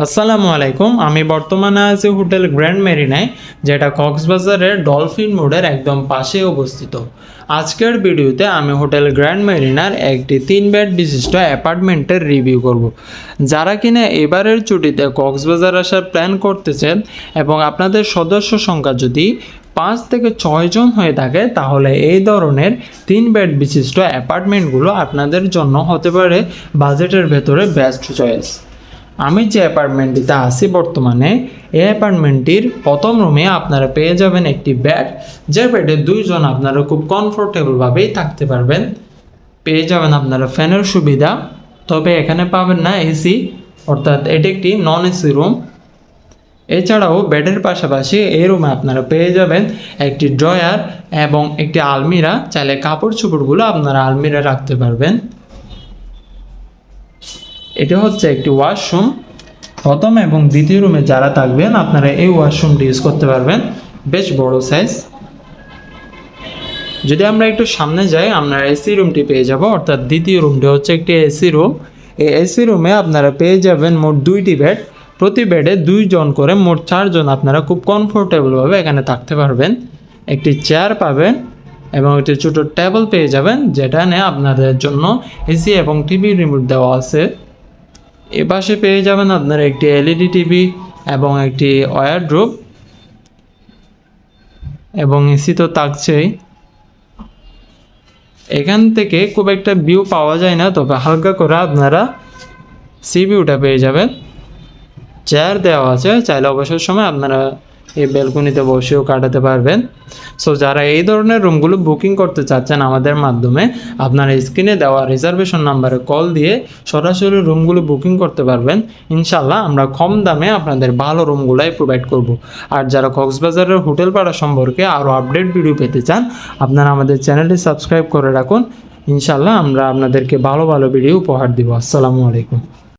আসসালামু আলাইকুম। আমি বর্তমানে আছি হোটেল গ্র্যান্ড মেরিনায়, যেটা কক্সবাজারের ডলফিন মোড়ের একদম পাশে অবস্থিত। আজকের ভিডিওতে আমি হোটেল গ্র্যান্ড মেরিনার একটি তিন বেড বিশিষ্ট অ্যাপার্টমেন্টের রিভিউ করব। যারা কিনা এবারের ছুটিতে কক্সবাজার আসার প্ল্যান করতেছেন এবং আপনাদের সদস্য সংখ্যা যদি পাঁচ থেকে ছয়জন হয়ে থাকে, তাহলে এই ধরনের তিন বেড বিশিষ্ট অ্যাপার্টমেন্টগুলো আপনাদের জন্য হতে পারে বাজেটের ভেতরে বেস্ট চয়েস। আমি যে অ্যাপার্টমেন্টটিতে আছি বর্তমানে, এই অ্যাপার্টমেন্টটির প্রথম রুমে আপনারা পেয়ে যাবেন একটি বেড, যে বেডে দুইজন আপনারা খুব কমফোর্টেবলভাবেই থাকতে পারবেন। পেয়ে যাবেন আপনারা ফ্যানের সুবিধা, তবে এখানে পাবেন না এসি, অর্থাৎ এটি একটি নন এসি রুম। এছাড়াও বেডের পাশাপাশি এই রুমে আপনারা পেয়ে যাবেন একটি ড্রয়ার এবং একটি আলমিরা, চাইলে কাপড় চোপড়গুলো আপনারা আলমিরা রাখতে পারবেন। এটা হচ্ছে একটি ওয়াশরুম। প্রথম এবং দ্বিতীয় রুমে যারা থাকবেন, আপনারা এই ওয়াশরুমটি ইউজ করতে পারবেন। বেশ বড় সাইজ যদি আমরা একটু সামনে যাই, আমরা এসি রুমটি পেয়ে যাব। অর্থাৎ দ্বিতীয় রুমটি হচ্ছে একটি এসি রুম এই এসি রুমে আপনারা পেয়ে যাবেন মোট দুইটি বেড প্রতি বেডে দুইজন করে মোট চারজন আপনারা খুব কমফোর্টেবলভাবে এখানে থাকতে পারবেন। একটি চেয়ার পাবেন এবং একটি ছোটো টেবিল পেয়ে যাবেন যেটা নিয়ে আপনাদের জন্য এসি এবং টিভি রিমোট দেওয়া আছে। এ পাশে পেয়ে যাবেন আপনারা একটি এলইডি টিভি এবং একটি ওয়ার ড্রপ এবং এসি তো থাকছেই। এখান থেকে খুব একটা ভিউ পাওয়া যায় না, তবে হালকা করে আপনারা সি ভিউটা পেয়ে যাবেন। চেয়ার দেওয়া আছে, চাইলে অবসর সময় আপনারা এই ব্যালকনিতে বসেও কাটাতে পারবেন। সো যারা এই ধরনের রুমগুলো বুকিং করতে চাচ্ছেন আমাদের মাধ্যমে, আপনারা স্ক্রিনে দেওয়া রিজার্ভেশন নাম্বারে কল দিয়ে সরাসরি রুমগুলো বুকিং করতে পারবেন। ইনশাল্লাহ আমরা কম দামে আপনাদের ভালো রুমগুলাই প্রোভাইড করব। আর যারা কক্সবাজারের হোটেল পাড়া সম্পর্কে আরও আপডেট ভিডিও পেতে চান, আপনারা আমাদের চ্যানেলটি সাবস্ক্রাইব করে রাখুন। ইনশাল্লাহ আমরা আপনাদেরকে ভালো ভালো ভিডিও উপহার দিব। আসসালামু আলাইকুম।